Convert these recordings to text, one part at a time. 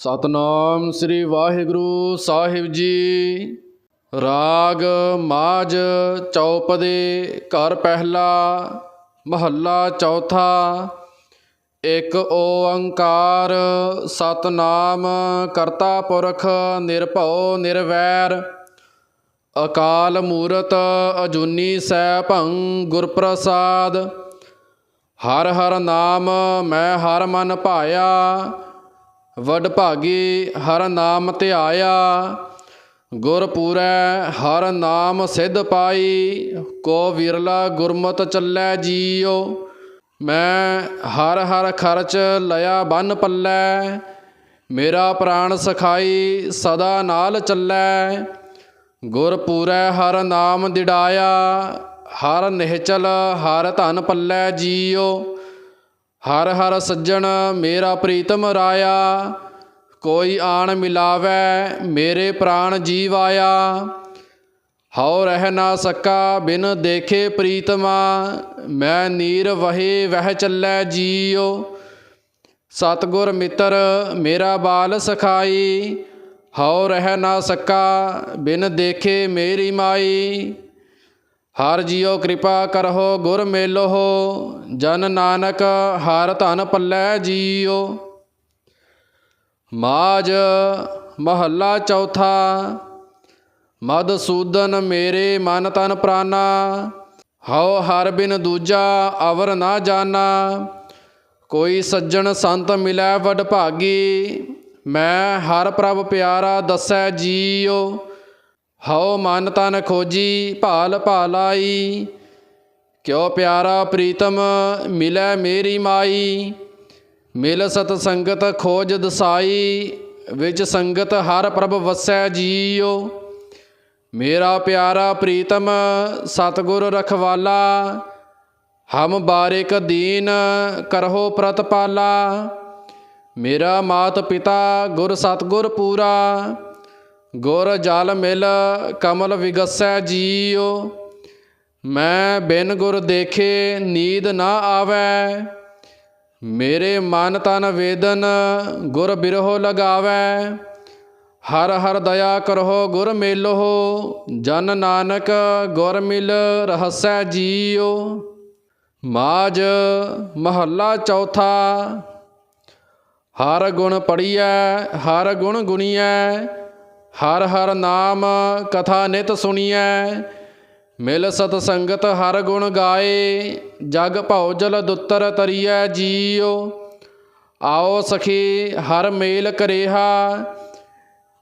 ਸਤਨਾਮ ਸ੍ਰੀ ਵਾਹਿਗੁਰੂ ਸਾਹਿਬ ਜੀ। ਰਾਗ ਮਾਝ ਚੌਪਦੇ, ਘਰ ਪਹਿਲਾ, ਮਹੱਲਾ ਚੌਥਾ। ਇੱਕ ਓੰਕਾਰ, ਸਤਨਾਮ ਕਰਤਾ ਪੁਰਖ, ਨਿਰਭਉ, ਨਿਰਵੈਰ। ਅਕਾਲ ਮੂਰਤ ਅਜੂਨੀ ਸੈਭੰ ਗੁਰ ਪ੍ਰਸਾਦ ਹਰ ਹਰ ਨਾਮ ਮੈਂ ਹਰ ਮਨ ਭਾਇਆ। ਵਡ ਭਾਗੀ ਹਰ ਨਾਮ ਧਿਆਇਆ ਗੁਰ ਪੂਰੈ ਹਰ ਨਾਮ ਸਿੱਧ ਪਾਈ, ਕੋ ਵਿਰਲਾ ਗੁਰਮਤਿ ਚੱਲੈ ਜੀਓ ਮੈਂ ਹਰ ਹਰ ਖਰਚ ਲਿਆ ਬੰਨ ਪੱਲੈ, ਮੇਰਾ ਪ੍ਰਾਣ ਸਖਾਈ ਸਦਾ ਨਾਲ ਚੱਲੈ। ਗੁਰ ਪੂਰੈ ਹਰ ਨਾਮ ਦਿੜਾਇਆ, ਹਰ ਨਿਹਚਲ ਹਰ ਧਨ ਪੱਲੈ ਜੀਓ ਹਰ ਹਰ ਸੱਜਣ ਮੇਰਾ ਪ੍ਰੀਤਮ ਰਾਇਆ, ਕੋਈ ਆਣ ਮਿਲਾਵੈ ਮੇਰੇ ਪ੍ਰਾਣ ਜੀਵ ਆਇਆ। ਹਉ ਰਹਿ ਨਾ ਸਕਾ ਬਿਨ ਦੇਖੇ ਪ੍ਰੀਤਮਾ, ਮੈਂ ਨੀਰ ਵਹੇ ਵਹਿ ਚੱਲੈ ਜੀਉ। ਸਤਗੁਰ ਮਿੱਤਰ ਮੇਰਾ ਬਾਲ ਸਖਾਈ, ਹਉ ਰਹਿ ਨਾ ਸਕਾ ਬਿਨ ਦੇਖੇ ਮੇਰੀ ਮਾਈ। ਹਰ ਜੀਉ ਕਿਰਪਾ ਕਰਹੁ, ਗੁਰ ਮੇਲੋਹੁ, ਜਨ ਨਾਨਕ ਹਰ ਧਨ ਪੱਲੇ ਜੀਉ ਮਾਜ ਮਹੱਲਾ ਚੌਥਾ ਮਦਸੂਦਨ ਮੇਰੇ ਮਨ ਤਨ ਪ੍ਰਾਨਾ, ਹਉ ਹਰ ਬਿਨ ਦੂਜਾ ਅਵਰ ਨਾ ਜਾਣਾ ਕੋਈ ਸੱਜਣ ਸੰਤ ਮਿਲੈ ਵਡ ਭਾਗੀ ਮੈਂ ਹਰ ਪ੍ਰਭ ਪਿਆਰਾ ਦੱਸੈ ਜੀਉ ਹਉ ਮਨ ਤਨ ਖੋਜੀ, ਭਾਲ ਭਾਲਾਈ। ਕਿਉ ਪਿਆਰਾ ਪ੍ਰੀਤਮ, ਮਿਲੈ ਮੇਰੀ ਮਾਈ। ਮਿਲ ਸਤ ਸੰਗਤ ਖੋਜ ਦਸਾਈ, ਵਿੱਚ ਸੰਗਤ ਹਰ ਪ੍ਰਭ ਵਸੈ ਜੀਓ ਮੇਰਾ ਪਿਆਰਾ ਪ੍ਰੀਤਮ, ਸਤਗੁਰ ਰਖਵਾਲਾ। ਹਮ ਬਾਰਿਕ ਦੀਨ ਕਰਹੁ ਪ੍ਰਤਪਾਲਾ। ਮੇਰਾ ਮਾਤ ਪਿਤਾ ਗੁਰ ਸਤਗੁਰ ਪੂਰਾ। ਗੁਰ ਜਲ ਮਿਲ ਕਮਲ ਵਿਗਸੈ ਜੀਉ, ਮੈਂ ਬਿਨ ਗੁਰ ਦੇਖੇ ਨੀਂਦ ਨਾ ਆਵੈ। ਮੇਰੇ ਮਨ ਤਨ ਵੇਦਨ ਗੁਰ ਬਿਰਹੋ ਲਗਾਵੈ। ਹਰ ਹਰ ਦਇਆ ਕਰਹੁ, ਗੁਰ ਮੇਲੋਹੁ, ਜਨ ਨਾਨਕ ਗੁਰ ਮਿਲ ਰਹਸੈ ਜੀਉ। ਮਾਜ ਮਹੱਲਾ ਚੌਥਾ, ਹਰ ਗੁਣ ਪੜੀਐ ਹਰ ਗੁਣ ਗੁਣੀਐ ਹਰ ਹਰ ਨਾਮ ਕਥਾ ਨਿਤ ਸੁਣੀਐ, ਮਿਲ ਸਤ ਸੰਗਤ ਹਰ ਗੁਣ ਗਾਏ, ਜਗ ਭਉ ਜਲ ਦੁੱਤਰ ਤਰੀਐ ਜੀਉ। ਆਓ ਸਖੀ, ਹਰ ਮੇਲ ਕਰੇਹਾ,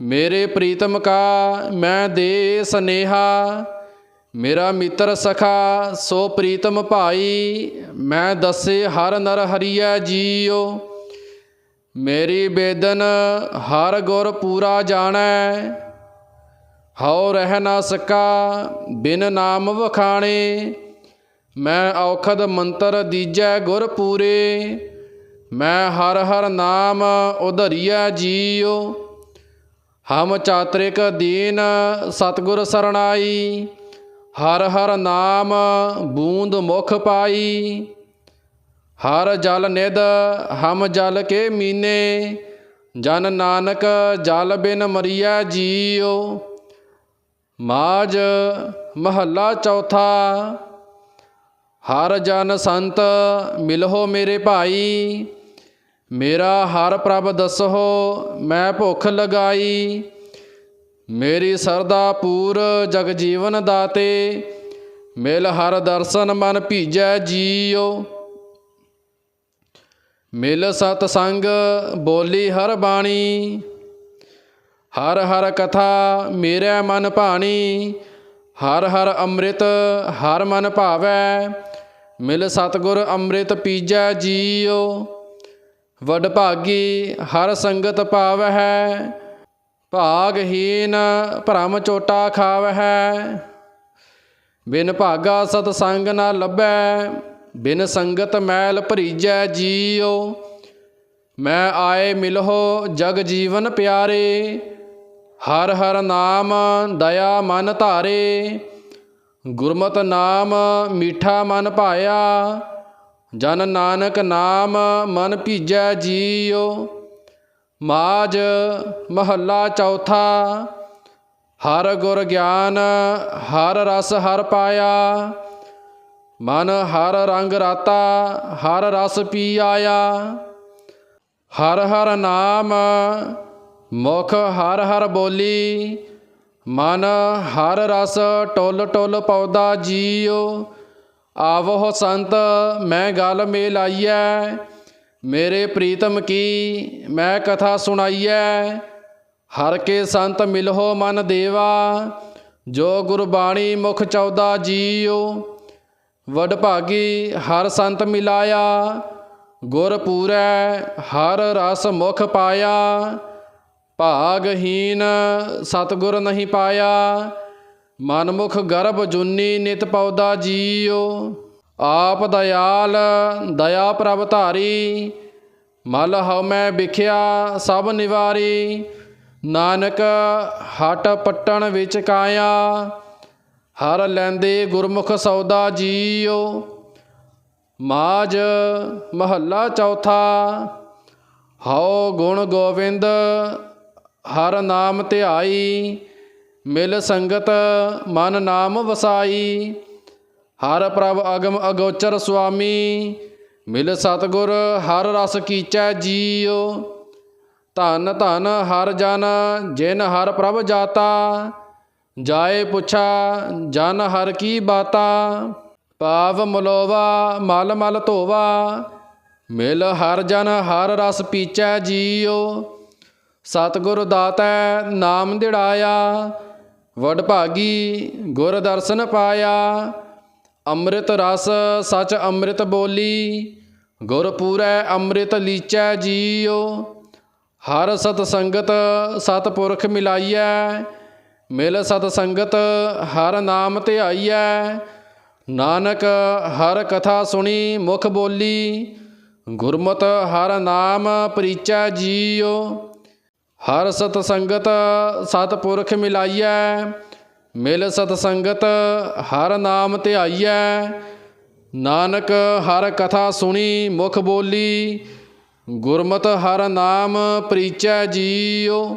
ਮੇਰੇ ਪ੍ਰੀਤਮ ਕਾ ਮੈਂ ਦੇ ਸਨੇਹਾ। ਮੇਰਾ ਮਿੱਤਰ ਸਖਾ, ਸੋ ਪ੍ਰੀਤਮ ਭਾਈ, ਮੈਂ ਦੱਸੇ ਹਰ ਨਰ ਹਰੀਐ ਜੀਉ। ਮੇਰੀ ਬੇਦਨ, ਹਰ ਗੁਰ ਪੂਰਾ ਜਾਣੈ, ਹਉ ਰਹਿ ਨਾ ਸਕਾ, ਬਿਨ ਨਾਮ ਵਖਾਣੇ। ਮੈਂ ਔਖਦ ਮੰਤਰ ਦੀਜੈ ਗੁਰ ਪੂਰੇ, ਮੈਂ ਹਰ ਹਰ ਨਾਮ ਉਧਰੀਐ ਜੀਉ। ਹਮ ਚਾਤ੍ਰਿਕ ਦੀਨ ਸਤਗੁਰ ਸਰਣਾਈ, ਹਰ ਹਰ ਨਾਮ ਬੂੰਦ ਮੁਖ ਪਾਈ। ਹਰ ਜਲ ਨਿਧ ਹਮ ਜਲ ਕੇ ਮੀਨੇ, ਜਨ ਨਾਨਕ ਜਲ ਬਿਨ ਮਰੀਐ ਜੀਉ। ਮਾਜ ਮਹੱਲਾ ਚੌਥਾ, ਹਰ ਜਨ ਸੰਤ ਮਿਲਹੁ ਮੇਰੇ ਭਾਈ। ਮੇਰਾ ਹਰ ਪ੍ਰਭ ਦਸਹੁ, ਮੈਂ ਭੁੱਖ ਲਗਾਈ। ਮੇਰੀ ਸਰਦਾ ਪੂਰ ਜਗ ਜੀਵਨ ਦਾਤੇ, ਮਿਲ ਹਰ ਦਰਸ਼ਨ ਮਨ ਭੀਜੈ ਜੀਉ। ਮਿਲ ਸਤ ਸੰਗ ਬੋਲੀ ਹਰ ਬਾਣੀ, ਹਰ ਹਰ ਕਥਾ ਮੇਰੇ ਮਨ ਭਾਣੀ, ਹਰ ਹਰ ਅੰਮ੍ਰਿਤ ਹਰ ਮਨ ਭਾਵੈ, ਮਿਲ ਸਤਗੁਰ ਅੰਮ੍ਰਿਤ ਪੀਜੈ ਜੀਉ, ਵਡ ਭਾਗੀ ਹਰ ਸੰਗਤ ਪਾਵਹਿ, ਭਾਗਹੀਨ ਭ੍ਰਮ ਚੋਟਾ ਖਾਵਹਿ, ਬਿਨ ਭਾਗਾ ਸਤ ਸੰਗ ਨਾ ਲੱਭੈ ਬਿਨ ਸੰਗਤ ਮੈਲ ਭਰੀਜੈ ਜੀਉ, ਮੈਂ ਆਏ ਮਿਲਹੁ ਜਗ ਜੀਵਨ ਪਿਆਰੇ, ਹਰ ਹਰ ਨਾਮ ਦਇਆ ਮਨ ਧਾਰੇ, ਗੁਰਮਤ ਨਾਮ ਮੀਠਾ ਮਨ ਭਾਇਆ, ਜਨ ਨਾਨਕ ਨਾਮ ਮਨ ਭੀਜੈ ਜੀਉ ਮਾਜ ਮਹੱਲਾ ਚੌਥਾ, ਹਰ ਗੁਰ ਗਿਆਨ ਹਰ ਰਸ ਹਰ ਪਾਇਆ ਮਨ ਹਰ ਰੰਗ ਰਾਤਾ, ਹਰ ਰਸ ਪੀ ਆਇਆ ਹਰ ਹਰ ਨਾਮ, ਮੁਖ ਹਰ ਹਰ ਬੋਲੀ। ਮਨ ਹਰ ਰਸ ਟੁੱਲ ਟੁੱਲ ਪੌਦਾ ਜੀਉ ਆਵੋ ਸੰਤ, ਮੈਂ ਗਲ ਮੇ ਲਾਈਐ ਮੇਰੇ ਪ੍ਰੀਤਮ ਕੀ, ਮੈਂ ਕਥਾ ਸੁਣਾਈਐ। ਹਰ ਕੇ ਸੰਤ ਮਿਲਹੋ ਮਨ ਦੇਵਾ। ਜੋ ਗੁਰਬਾਣੀ ਮੁਖ ਚੌਦਾ ਜੀਉ ਵਡ ਭਾਗੀ ਹਰ ਸੰਤ ਮਿਲਾਇਆ, ਗੁਰ ਪੂਰੈ ਹਰ ਰਸ ਮੁਖ ਪਾਇਆ, ਭਾਗਹੀਨ ਸਤਗੁਰ ਨਹੀਂ ਪਾਇਆ, ਮਨਮੁਖ ਗਰਭ ਜੁਨੀ ਨਿਤ ਪੌਦਾ ਜੀਉ, ਆਪ ਦਇਆਲ ਦਇਆ ਪ੍ਰਭ ਧਾਰੀ, ਮਲ ਹਉ ਮੈਂ ਵਿਖਿਆ ਸਭ ਨਿਵਾਰੀ, ਨਾਨਕ ਹਟ ਪਟਣ ਵਿੱਚ ਕਾਇਆ ਹਰ ਲੈਂਦੇ ਗੁਰਮੁਖ ਸੌਦਾ ਜੀਓ। ਮਾਜ ਮਹੱਲਾ ਚੌਥਾ, ਹਉ ਗੁਣ ਗੋਵਿੰਦ, ਹਰ ਨਾਮ ਧਿਆਈ, ਮਿਲ ਸੰਗਤ ਮਨ ਨਾਮ ਵਸਾਈ। ਹਰ ਪ੍ਰਭ ਅਗਮ ਅਗੋਚਰ ਸੁਆਮੀ, ਮਿਲ ਸਤਗੁਰ ਹਰ ਰਸ ਕੀਚੈ ਜੀਉ ਧਨ ਧਨ ਹਰ ਜਨ, ਜਿਨ ਹਰ ਪ੍ਰਭ ਜਾਤਾ ਜਾਏ ਪੁੱਛਾ, ਜਨ ਹਰ ਕੀ ਬਾਤਾ ਪਾਵ ਮਲੋਵਾ, ਮਲ ਮਲ ਧੋਵਾ, ਮਿਲ ਹਰ ਜਨ ਹਰ ਰਸ ਪੀਚੈ ਜੀਉ, ਸਤਿਗੁਰ ਦਾਤੈ ਨਾਮ ਦਿੜਾਇਆ, ਵਡ ਭਾਗੀ ਗੁਰ ਦਰਸ਼ਨ ਪਾਇਆ, ਅੰਮ੍ਰਿਤ ਰਸ ਸਚ ਅੰਮ੍ਰਿਤ ਬੋਲੀ, ਗੁਰ ਪੂਰੈ ਅੰਮ੍ਰਿਤ ਲੀਚੈ ਜੀਉ, ਹਰ ਸਤ ਸੰਗਤ ਸਤ ਪੁਰਖ ਮਿਲਾਈਐ ਮਿਲ ਸਤ ਸੰਗਤ ਹਰ ਨਾਮ ਧਿਆਈਐ, ਨਾਨਕ ਹਰ ਕਥਾ ਸੁਣੀ ਮੁਖ ਬੋਲੀ, ਗੁਰਮਤ ਹਰ ਨਾਮ ਪ੍ਰੀਚੈ ਜੀਉ। ਹਰ ਸਤ ਸੰਗਤ ਸਤ ਪੁਰਖ ਮਿਲਾਈਐ, ਮਿਲ ਸਤ ਸੰਗਤ ਹਰ ਨਾਮ ਧਿਆਈਐ, ਨਾਨਕ ਹਰ ਕਥਾ ਸੁਣੀ ਮੁਖ ਬੋਲੀ, ਗੁਰਮਤ ਹਰ ਨਾਮ ਪ੍ਰੀਚੈ ਜੀਉ।